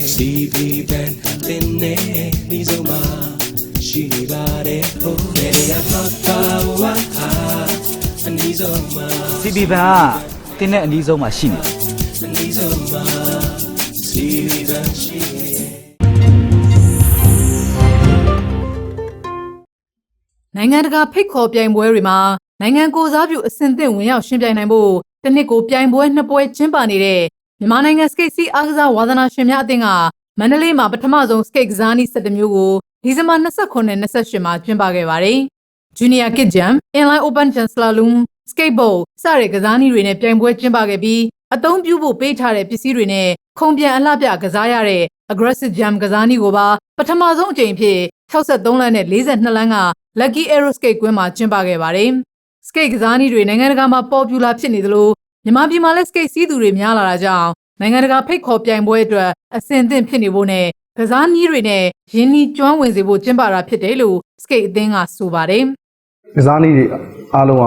CB band တင်နေဒီဆုံးမှာရှိနေပါတယ်ဟိုနေရာတော့ပါဝါဟာအနီးဆုံးမှာ CB ဘန်ကတင်းတဲ့အနည်းဆုံးမှာရှိနေတယ်အနီးဆုံးမှာ CB band ရှိနေနိုင်ငံတကာဖိတ်ခေါ်ပြိုင်ပွဲတွေမှာနိုင်ငံကိုယ်စားပြုအဆင့်သင့်ဝင်ရောက်ရှင်ပြိုင်နိုင်ဖို့တစ်နှစ်ကိုပြိုင်ပွဲနှစ်ပွဲကျင်းပနေတဲ့ မြန်မာနိုင်ငံစကိတ်စီအားကစားဝါသနာရှင်များအသင်းကမန္တလေးမှာပထမဆုံးစကိတ်ကစားနည်း17မျိုးကိုဒီဇင်ဘာ29နဲ့28မှာကျင်းပခဲ့ပါတယ်။ Junior Kid Jam, Inline Open Jump Slalom, Skateboard စတဲ့ကစားနည်းတွေနဲ့ပြိုင်ပွဲကျင်းပခဲ့ပြီးအသုံးပြုဖို့ပေးထားတဲ့ပစ္စည်းတွေနဲ့ခုံပြန်အလှပြကစားရတဲ့ Aggressive Jam ကစားနည်းကိုပါပထမဆုံးအကြိမ်ဖြစ်63လမ်းနဲ့42လမ်းက Lucky Aero Skate ကွင်းမှာကျင်းပခဲ့ပါတယ်။ Skate ကစားနည်းတွေနိုင်ငံတကာမှာပေါ်ပူလာဖြစ်နေသလို မြန်မာပြည်မှာလည်း Skate စီးသူတွေများလာတာကြောင့်နိုင်ငံတကာဖိတ်ခေါ်ပြိုင်ပွဲအတွက်အဆင်သင့်ဖြစ်နေဖို့နဲ့ကစားနည်းတွေနဲ့ရင်းနှီးကျွမ်းဝင်စေဖို့ကျင်းပတာဖြစ်တယ်လို့ Skate အသင်းကဆိုပါတယ်ကစားနည်းတွေအားလုံးက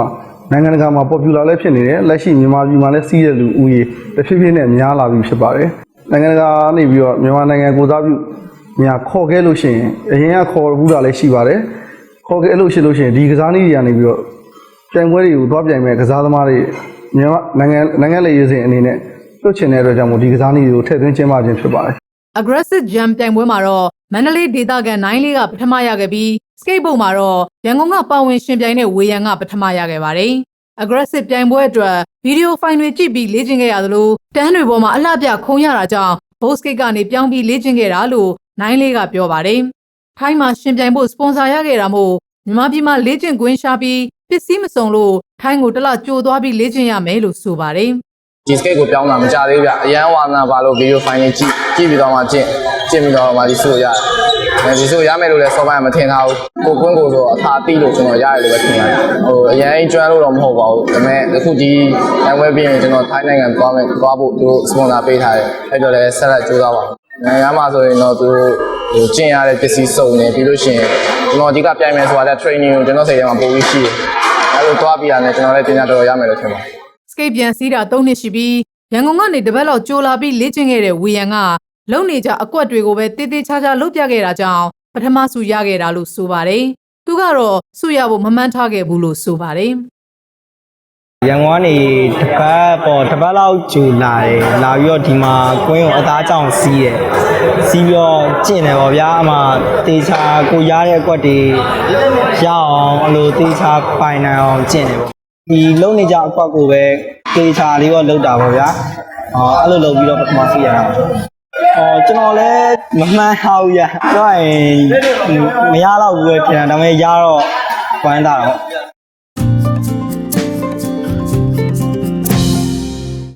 နိုင်ငံတကာမှာ popular လည်းဖြစ်နေတယ်လက်ရှိမြန်မာပြည်မှာလည်းစီးရလူဦးရေတဖြည်းဖြည်းနဲ့များလာပြီဖြစ်ပါတယ်နိုင်ငံတကာကနေပြီးတော့မြန်မာနိုင်ငံကိုစားပြုများခေါ်ခဲ့လို့ရှိရင်အရင်ကခေါ်ဘူးတာလည်းရှိပါတယ်ခေါ်ခဲ့လို့ရှိလို့ရှိရင်ဒီကစားနည်းတွေကနေပြီးတော့ပြိုင်ပွဲတွေကိုသွားပြိုင်မဲ့ကစားသမားတွေ မြန်မာနိုင်ငံနိုင်ငံလေရေးစဉ်အနေနဲ့လွတ်ချင်တဲ့အတွက်ကြောင့်မို့ဒီကစားနည်းတွေကိုထည့်သွင်းကျင်းပခြင်းဖြစ်ပါတယ် Aggressive Jam ပြိုင်ပွဲမှာတော့မန္တလေးဒေသခံ9လေးကပထမရခဲ့ပြီး Skateboard မှာတော့ရန်ကုန်ကပါဝင်ရှင်ပြိုင်တဲ့ဝေယံကပထမရခဲ့ပါတယ်။ Aggressive ပြိုင်ပွဲအတွက်ဗီဒီယိုဖိုင်တွေကြည့်ပြီးလေ့ကျင့်ခဲ့ရသလိုတန်းတွေပေါ်မှာအလှပြခုံရတာကြောင့် Boss Skate ကနေပြောင်းပြီးလေ့ကျင့်ခဲ့တာလို့9လေးကပြောပါတယ်။ထိုင်းမှာရှင်ပြိုင်ဖို့စပွန်ဆာရခဲ့တာမို့မြန်မာပြည်မှာလေ့ကျင့်ခွင့်ရှာပြီး ပစ္စည်းမစုံလို့ထိုင်းကိုတစ်လကြိုသွားပြီးလေ့ကျင့်ရမယ်လို့ဆိုပါတယ်။ဒီ skate ကိုပြောင်းတာမကြသေးဘူးဗျအရန်ဝါနာပါလို့ဗီဒီယိုဖိုင်လေးကြည့်ကြည့်ပြီးတော့မှကျင့်ကျင့်ပြီးတော့မှဒီဆိုရတယ်အဲဒီဆိုရမယ်လို့လည်းစောပိုင်းကမထင်ထားဘူးကိုကွင်းကိုဆိုအထာတိလို့ကျွန်တော်ရတယ်လို့ပဲထင်ရတယ်ဟိုအရန်ကျွမ်းလို့တော့မဟုတ်ပါဘူးဒါပေမဲ့အခုဒီအဝဲပြီးရင်ကျွန်တော်ထိုင်းနိုင်ငံသွားမယ်သွားဖို့သူတို့စပွန်ဆာပေးထားတယ်အဲ့တော့လည်းဆက်လက်ကြိုးစားပါ နိုင်ငံမှာဆိုရင်တော့သူတို့ဟိုကျင့်ရတဲ့ပစ္စည်းစုံနေပြီးလို့ရှိရင်ကျွန်တော်အဓိကပြိုင်မယ်ဆိုတာ training ကိုကျွန်တော်စိတ်ထဲမှာပို့ပြီးရှိတယ်အဲ့လိုသွားပြီးရတယ်ကျွန်တော်လည်းပညာတော်တော်ရမယ်လို့ထင်ပါတယ်စကိတ်ပြန်စီးတာ၃နှစ်ရှိပြီးရန်ကုန်ကနေတပတ်လောက်ကြိုလာပြီးလေ့ကျင့်ခဲ့တဲ့ဝေယံကလုံနေကြအကွက်တွေကိုပဲတေးသေးချာချာလုပ်ပြခဲ့တာကြောင့်ပထမဆုရခဲ့တာလို့ဆိုပါတယ်။သူကတော့ဆုရဖို့မမှန်းထားခဲ့ဘူးလို့ဆိုပါတယ်။ ရန်ကုန်ကနေတစ်ပတ်ပေါ့တစ်ပတ်လောက်ဂျူလာတယ်လာပြီးတော့ဒီမှာကွင်းကိုအသားကြောင်စီးတယ်စီးပြီးတော့ကျင့်တယ်ပေါ့ဗျာအမှတေချာကိုရတဲ့အကွက်တွေရအောင်အလိုတေချာပိုင်နိုင်အောင်ကျင့်တယ်ပေါ့ဒီလုံနေကြအကွက်ကိုပဲတေချာလေးတော့လုပ်တာပေါ့ဗျာအော်အဲ့လိုလုပ်ပြီးတော့ပထမစီးရတာအော်ကျွန်တော်လည်းမမှန်းထားဘူးရပြောရရင်မရတော့ဘူးပဲထင်တာဒါပေမဲ့ရတော့ဝမ်းသာတော့